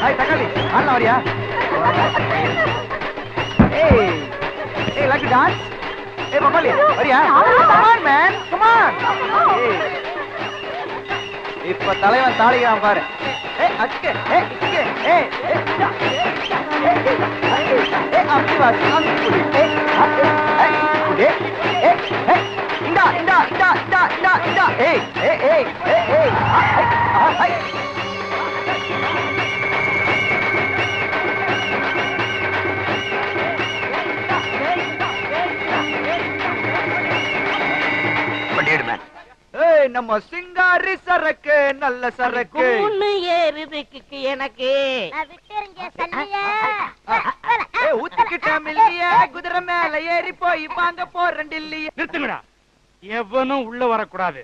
Hi தக்காளி ஆடலாம் வரியா ஏய் ஏய் லைக் டான்ஸ் ஏய் பப்பாளி வரியா come on man come on இப்ப தலைவன் தாளிக்கிறான் பாரு ஏய் அக்கு ஏய் இக்கு ஏய் ஏய் இதா. ஏய், ஏய், ஏய், அப்படி வா, அப்படி குடி. ஏய், அப்படி, ஏய், குடி. ஏய், ஏய், நம்ம சிங்காரி சரக்கு நல்ல சரக்கு ஏறுதுக்கு எனக்கு ஊத்திக்கிட்டோம் இல்லையே குதிரை மேல ஏறி போய் வாங்க போறேன் இல்லையே நிறுத்துங்கடா எவனும் உள்ள வரக்கூடாது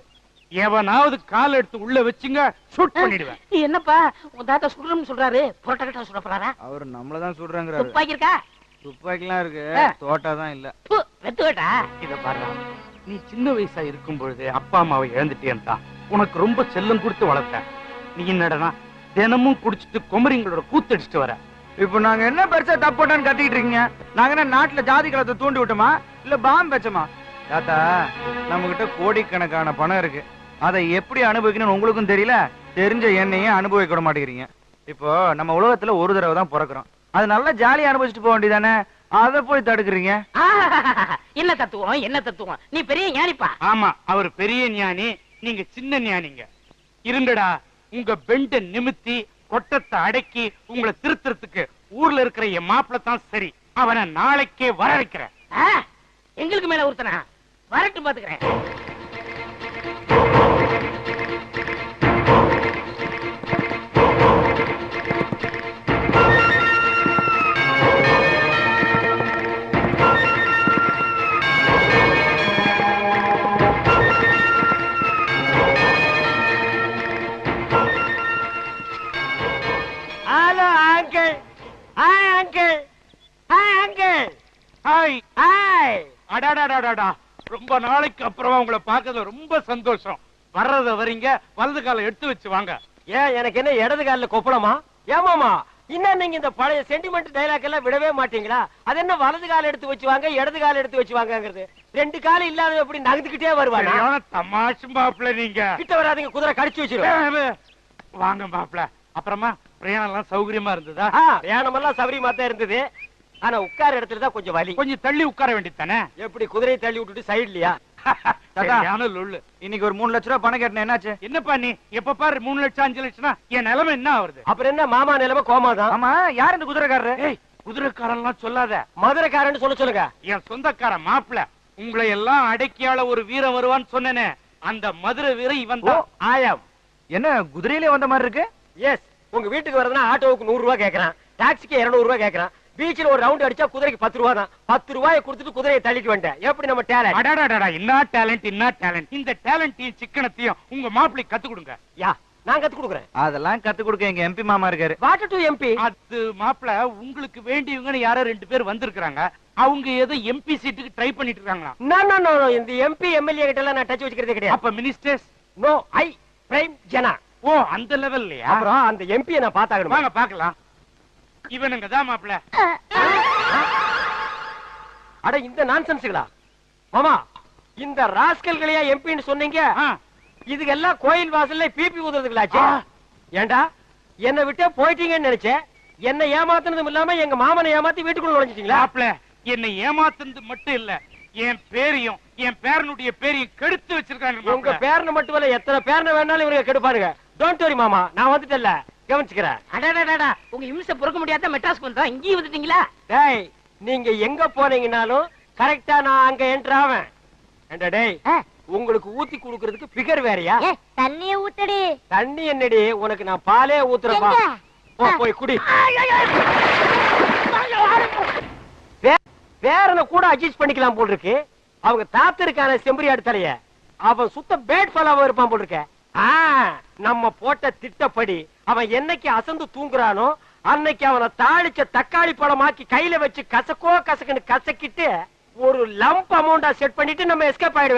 எவனாவது கால் எடுத்து உள்ள வச்சுங்க ஷூட் பண்ணிடுவேன் என்னப்பா உன் தாத்தா சுடுறோம்னு சொல்றாரு புரோட்டா கிட்ட சுட போறாரா அவர் நம்மளதான் சொல்றாங்கிறாரு துப்பாக்கி இருக்கா துப்பாக்கிலாம் இருக்கு. தோட்டா தான் இல்ல வெத்து வேட்டா இத பாரு நீ சின்ன வயசா இருக்கும் பொழுது அப்பா அம்மாவை இழந்துட்டேன்டா. உனக்கு ரொம்ப செல்லம் கொடுத்து வளர்த்தேன். நீ என்னடனா தினமும் குடிச்சிட்டு குமரிங்களோட கூத்தடிச்சிட்டு வர. இப்போ நாங்க என்ன பெருசா தப்பு கத்திக்கிட்டு இருக்கீங்க? நாங்க என்ன நாட்டுல ஜாதி கலத்தை தூண்டி விட்டோமா? இல்ல பாம் வச்சோமா தாத்தா நம்ம கிட்ட கோடிக்கணக்கான பணம் இருக்கு. அதை எப்படி அனுபவிக்கணும்னு உங்களுக்கும் தெரியல? தெரிஞ்ச என்னையும் அனுபவிக்க விட மாட்டேங்கிறீங்க. இப்போ நம்ம உலகத்துல ஒரு தடவை தான் பிறக்கிறோம். அது நல்லா ஜாலியா அனுபவிச்சுட்டு போக வேண்டியதானே அதை போய் தடுக்கிறீங்க? என்ன தத்துவம் என்ன தத்துவம்? நீ பெரிய ஞானிப்பா. ஆமா அவர் பெரிய ஞானி நீங்க சின்ன ஞானிங்க. இருங்கடா உங்க பெண்ட நிமித்தி கொட்டத்தை அடக்கி உங்களை திருத்துறதுக்கு ஊர்ல இருக்கிற என் மாப்பிள்ள தான் சரி. அவனை நாளைக்கே வர வைக்கிறேன் எங்களுக்கு மேல ஒருத்தனா வரட்டும் பாத்துக்கிறேன். Uncle hi uncle hi uncle hi hi அடாடாடாடாடா. ரொம்ப நாளைக்கு அப்புறமா உங்களை பார்க்கறதுல ரொம்ப சந்தோஷம். வர்றத வரீங்க வலது காலை எடுத்து வச்சு வாங்க. ஏன் எனக்கு என்ன இடது கால்ல கொப்பளமா? ஏமாமா இன்னும் நீங்க இந்த பழைய சென்டிமெண்ட் டைலாக் எல்லாம் விடவே மாட்டீங்களா? அது என்ன வலது கால் எடுத்து வச்சு வாங்க இடது கால் எடுத்து வச்சு வாங்கங்கிறது? ரெண்டு கால் இல்லாத எப்படி நகர்ந்துகிட்டே சரியான தமாஷு மாப்பிள்ள நீங்க. கிட்ட வராதீங்க குதிரை கடிச்சு வச்சிருவேன் வாங்க மாப்பிள்ள. அப்புறமா பிரயாணம் எல்லாம் சௌகரியமா இருந்ததா? பிரயாணமெல்லாம் சௌரியமா தான் இருந்தது. ஆனா உட்கார இடத்துல தான் கொஞ்சம் வலி. கொஞ்சம் தள்ளி உட்கார வேண்டியது தானே? எப்படி குதிரையை தள்ளி விட்டுட்டு சைடுலயா? இன்னைக்கு ஒரு மூணு லட்ச ரூபாய் பணம் கேட்டேன் என்னாச்சு? என்னப்பா நீ? எப்ப பாரு மூணு லட்சம் அஞ்சு லட்சம்னா என் நிலைமை என்ன ஆகுது அப்புறம் என்ன மாமா நிலைமை கோமா தான் ஆமா யார் இந்த குதிரைக்காரரு? குதிரைக்காரன்லாம் சொல்லாத. மதுரைக்காரன்னு சொல்ல சொல்லுங்க. என் சொந்தக்கார மாப்பிள்ள உங்களை எல்லாம் அடக்கியால ஒரு வீரன் வருவான்னு சொன்னேனே. அந்த மதுரை வீரன் இவன் தான் ஆயம் என்ன குதிரையிலே வந்த மாதிரி இருக்கு? எஸ் உங்க வீட்டுக்கு வரதுன்னா ஆட்டோவுக்கு நூறு ரூபாய் கேக்குறான். டாக்ஸிக்கு இருநூறு ரூபாய் கேக்குறான். பீச்சில் ஒரு ரவுண்ட் அடிச்சா குதிரைக்கு பத்து ரூபாய் தான். பத்து ரூபாயை கொடுத்துட்டு குதிரையை தள்ளிட்டு வந்துட்டேன். எப்படி நம்ம டேலண்ட் அடாடாடா என்ன டேலண்ட் என்ன டேலண்ட் இந்த டேலண்டையும் சிக்கனத்தையும் உங்க மாப்பிள்ளை கத்து கொடுங்க. யா நான் கத்து கொடுக்குறேன். அதெல்லாம் கத்து கொடுக்க எங்க எம்பி மாமா இருக்காரு. வாட்டர் டு எம்பி அது மாப்பிள்ள உங்களுக்கு வேண்டியவங்கன்னு யாரோ ரெண்டு பேர் வந்திருக்காங்க அவங்க ஏதோ எம்பி சீட்டுக்கு ட்ரை பண்ணிட்டு இருக்காங்களா நோ நோ இந்த எம்பி எம்எல்ஏ கிட்ட எல்லாம் நான் டச் வச்சுக்கிறதே கிடையாது. அப்ப மினிஸ்டர்ஸ் நோ ஐ பிரைம் ஜனா ஓ அந்த லெவல்லயா அப்புறம் அந்த எம்பியை நான் பார்த்தாகணும்? வாங்க பாக்கலாம் இவனுங்க தான் மாப்பிள்ள. அட இந்த நான்சென்ஸ்களா மாமா இந்த ராஸ்கல்களையா எம்பின்னு சொன்னீங்க? இதுக்கெல்லாம் கோயில் வாசல்ல பிபி ஊதுறதுங்களாச்சு. ஏண்டா என்னை விட்டே போயிட்டீங்கன்னு நினைச்சேன் என்ன ஏமாத்துனதும் இல்லாம எங்க மாமனை ஏமாத்தி வீட்டுக்குள்ள நுழைஞ்சிட்டீங்களா? மாப்பிள்ள என்னை ஏமாத்துனது மட்டும் இல்ல என் பேரையும் என் பேரனுடைய பேரையும் கெடுத்து வச்சிருக்காங்க உங்க. பேரனை மட்டும் இல்ல எத்தனை பேரனை வேணாலும் இவங்க கெடுப்பாருங்க. டோன்ட் வரி மாமா. நான் வந்துட்டேன்ல. கவனிச்சுக்கிறேன். உங்க இம்சை பொறுக்க முடியாத? மெட்ராஸ்க்கு வந்தோம் இங்கேயும் வந்துட்டீங்களா? டேய் நீங்க எங்க போனீங்கனாலும் கரெக்டா நான் அங்க என்டர் ஆவேன். ஏண்டா டேய். உங்களுக்கு ஊத்தி குடுக்கறதுக்கு பிகர் வேறயா? தண்ணிய ஊத்துடி. தண்ணி என்னடி? உனக்கு நான் பாலே ஊத்துறப்பா? போ. போய் குடி. வேறனை கூட அட்ஜஸ்ட் பண்ணிக்கலாம் போல் இருக்கு அவங்க தாத்தருக்கான செம்பரியாடு தலைய. அவன் சுத்த பேட் ஃபாலோவா இருப்பான் போல் இருக்க ஆ, நம்ம போட்ட திட்டப்படி அவன் என்னைக்கு அசந்து தூங்குறானோ அன்னைக்கு அவனை தாளிச்ச தக்காளி பழமாக்கி கையில வச்சு கசக்கோ கசக்குன்னு கசக்கிட்டு ஒரு லம்ப் அமௌண்டா செட் பண்ணிட்டு நம்ம எஸ்கேப் ஆயிட